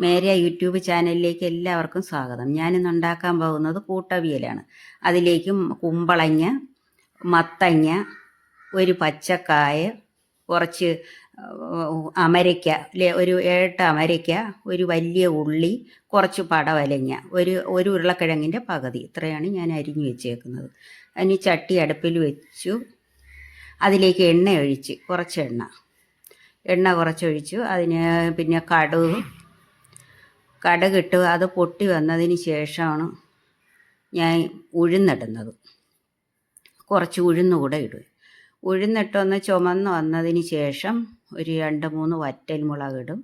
മേരിയ YouTube ചാനലിലേക്ക് എല്ലാവർക്കും സ്വാഗതം. ഞാനിന്ന് ഉണ്ടാക്കാൻ പോകുന്നത് കൂട്ടവിയലാണ്. അതിലേക്ക് കുമ്പളങ്ങ മത്തങ്ങ ഒരു പച്ചക്കായ കുറച്ച് അമരയ്ക്ക ഒരു ഏട്ട അമരയ്ക്ക ഒരു വലിയ ഉള്ളി കുറച്ച് പടവലങ്ങ ഒരു ഒരു ഉരുളക്കിഴങ്ങിന്റെ പകുതി. ഇത്രയാണ് ഞാൻ അരിഞ്ഞു വെച്ചേക്കുന്നത്. അതിന് ചട്ടി അടുപ്പിൽ വെച്ചു. അതിലേക്ക് എണ്ണ ഒഴിച്ച് കുറച്ച് എണ്ണ. എണ്ണ കുറച്ചൊഴിച്ചു. അതിന് പിന്നെ കടുക് കടുകിട്ട് അത് പൊട്ടി വന്നതിന് ശേഷമാണ് ഞാൻ ഉഴുന്നിടുന്നത്. കുറച്ച് ഉഴുന്ന് കൂടെ ഇടും. ഉഴുന്നിട്ടൊന്ന് ചുമന്ന് വന്നതിന് ശേഷം ഒരു രണ്ട് മൂന്ന് വറ്റൽ മുളക് ഇടും.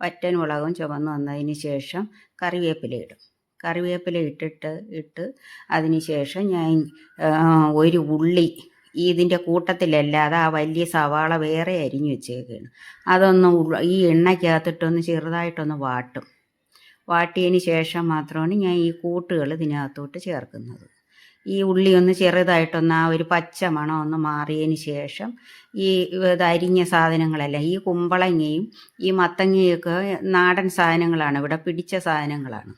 വറ്റൽ മുളകും ചുമന്ന് വന്നതിന് ശേഷം കറിവേപ്പില ഇടും. കറിവേപ്പില ഇട്ടിട്ട് ഇട്ട് അതിന് ശേഷം ഞാൻ ഒരു ഉള്ളി ഇതിന്റെ കൂട്ടത്തിലല്ലാതെ ആ വലിയ സവാള വേറെ അരിഞ്ഞു വെച്ചേക്കാണ്. അതൊന്ന് ഈ എണ്ണയ്ക്കകത്തിട്ടൊന്ന് ചെറുതായിട്ടൊന്ന് വാട്ടും. വാട്ടിയതിന് ശേഷം മാത്രമാണ് ഞാൻ ഈ കൂട്ടുകൾ ഇതിനകത്തോട്ട് ചേർക്കുന്നത്. ഈ ഉള്ളി ഒന്ന് ചെറുതായിട്ടൊന്ന് ആ ഒരു പച്ച മണം ഒന്ന് മാറിയതിന് ശേഷം ഈ അരിഞ്ഞ സാധനങ്ങളെല്ലാം ഈ കുമ്പളങ്ങയും ഈ മത്തങ്ങയൊക്കെ നാടൻ സാധനങ്ങളാണ് ഇവിടെ പിടിച്ച സാധനങ്ങളാണ്.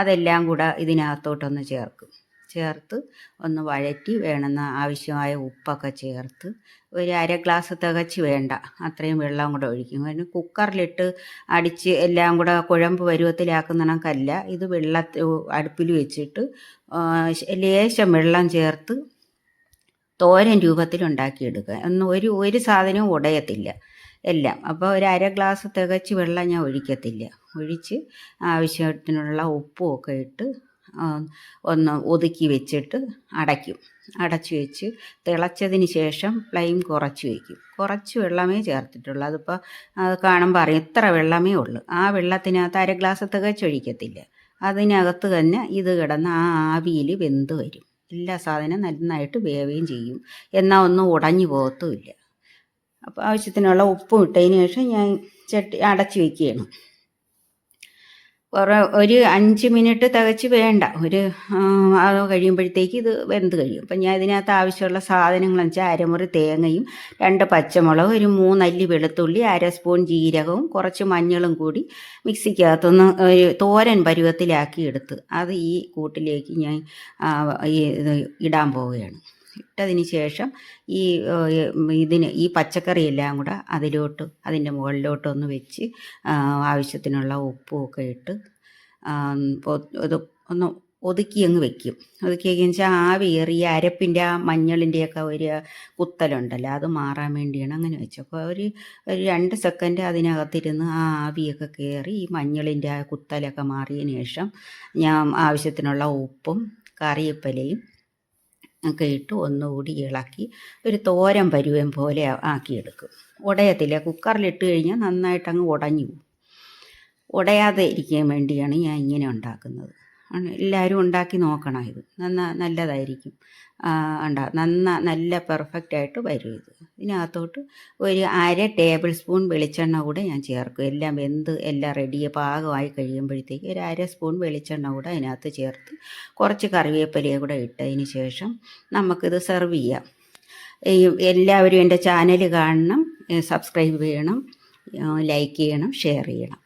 അതെല്ലാം കൂടെ ഇതിനകത്തോട്ടൊന്ന് ചേർക്കും. ചേർത്ത് ഒന്ന് വഴറ്റി വേണമെന്ന ആവശ്യമായ ഉപ്പൊക്കെ ചേർത്ത് ഒരു അര ഗ്ലാസ് തികച്ച് വേണ്ട. അത്രയും വെള്ളം കൂടെ ഒഴിക്കും. അതിന് കുക്കറിലിട്ട് അടിച്ച് എല്ലാം കൂടെ കുഴമ്പ് പരുവത്തിലാക്കുന്ന കണക്കല്ല ഇത് വെള്ള അടുപ്പിൽ വെച്ചിട്ട് ലേശം വെള്ളം ചേർത്ത് തോരൻ രൂപത്തിൽ ഉണ്ടാക്കിയെടുക്കുക ഒന്നും ഒരു ഒരു സാധനവും ഉടയത്തില്ല എല്ലാം. അപ്പോൾ ഒരു അര ഗ്ലാസ് തികച്ച് വെള്ളം ഞാൻ ഒഴിക്കത്തില്ല. ഒഴിച്ച് ആവശ്യത്തിനുള്ള ഉപ്പും ഒക്കെ ഇട്ട് ഒന്ന് ഒതുക്കി വെച്ചിട്ട് അടയ്ക്കും. അടച്ചു വെച്ച് തിളച്ചതിന് ശേഷം ഫ്ലെയിം കുറച്ച് വയ്ക്കും കുറച്ച് വെള്ളമേ ചേർത്തിട്ടുള്ളൂ. അതിപ്പോൾ അത് കാണുമ്പോൾ അറിയാം ഇത്ര വെള്ളമേ ഉള്ളൂ. ആ വെള്ളത്തിനകത്ത് അര ഗ്ലാസ് തികച്ചൊഴിക്കത്തില്ല അതിനകത്ത് തന്നെ ഇത് കിടന്ന് ആ ആവിയിൽ വെന്ത് വരും. എല്ലാ സാധനവും നന്നായിട്ട് വേവുകയും ചെയ്യും. എന്നാൽ ഒന്നും ഉടഞ്ഞു പോകത്തുമില്ല. അപ്പോൾ ആവശ്യത്തിനുള്ള ഉപ്പും ഇട്ടതിന് ശേഷം ഞാൻ ചട്ടി അടച്ചു വയ്ക്കുകയാണ് കുറേ ഒരു അഞ്ച് മിനിറ്റ് തികച്ച് വേണ്ട. ഒരു അത് കഴിയുമ്പോഴത്തേക്ക് ഇത് വെന്ത് കഴിയും. അപ്പം ഞാൻ ഇതിനകത്ത് ആവശ്യമുള്ള സാധനങ്ങൾ വെച്ചാൽ അരമുറി തേങ്ങയും രണ്ട് പച്ചമുളക് ഒരു മൂന്നല്ലി വെളുത്തുള്ളി അര സ്പൂൺ ജീരകവും കുറച്ച് മഞ്ഞളും കൂടി മിക്സിക്കകത്തൊന്ന് ഒരു തോരൻ പരുവത്തിലാക്കി എടുത്ത് അത് ഈ കൂട്ടിലേക്ക് ഞാൻ ഈ ഇടാൻ പോവുകയാണ്. ഇട്ടതിന് ശേഷം ഈ ഇതിന് ഈ പച്ചക്കറി എല്ലാം കൂടെ അതിലോട്ട് അതിന്റെ മുകളിലോട്ട് ഒന്ന് വെച്ച് ആവശ്യത്തിനുള്ള ഉപ്പും ഒക്കെ ഇട്ട് ഇത് ഒന്ന് ഒതുക്കി അങ്ങ് വെക്കും. ഒതുക്കി വെച്ചാൽ ആവി ഏറിയ അരപ്പിന്റെ ആ മഞ്ഞളിന്റെയൊക്കെ ഒരു കുത്തലുണ്ടല്ലോ അത് മാറാൻ വേണ്ടിയാണ് അങ്ങനെ വെച്ചത്. അപ്പോൾ ഒരു ഒരു രണ്ട് സെക്കൻഡ് അതിനകത്തിരുന്ന് ആ ആവിയൊക്കെ കയറി ഈ മഞ്ഞളിന്റെ ആ കുത്തലൊക്കെ മാറിയതിന് ശേഷം ഞാൻ ആവശ്യത്തിനുള്ള ഉപ്പും കറിവേപ്പിലയും ഒക്കെ ഇട്ട് ഒന്നുകൂടി ഇളക്കി ഒരു തോരൻ പരുവം പോലെ ആക്കിയെടുക്കും. ഉടയത്തില്ല. കുക്കറിലിട്ട് കഴിഞ്ഞാൽ നന്നായിട്ടങ്ങ് ഉടഞ്ഞു ഉടയാതെ ഇരിക്കാൻ വേണ്ടിയാണ് ഞാൻ ഇങ്ങനെ ഉണ്ടാക്കുന്നത്. എല്ലാവരും ഉണ്ടാക്കി നോക്കണം ഇത്. നന്ന നല്ലതായിരിക്കും. ഉണ്ടാ നന്ന നല്ല പെർഫെക്റ്റ് ആയിട്ട് വരും ഇത്. ഇതിനകത്തോട്ട് ഒരു അര ടേബിൾ സ്പൂൺ വെളിച്ചെണ്ണ കൂടെ ഞാൻ ചേർക്കും. എല്ലാം എന്ത് എല്ലാം റെഡി പാകമായി കഴിയുമ്പോഴത്തേക്ക് ഒരു അര സ്പൂൺ വെളിച്ചെണ്ണ കൂടെ അതിനകത്ത് ചേർത്ത് കുറച്ച് കറിവേപ്പിലയും കൂടെ ഇട്ടതിന് ശേഷം നമുക്കിത് സെർവ് ചെയ്യാം. എല്ലാവരും എന്റെ ചാനൽ കാണണം സബ്സ്ക്രൈബ് ചെയ്യണം ലൈക്ക് ചെയ്യണം ഷെയർ ചെയ്യണം.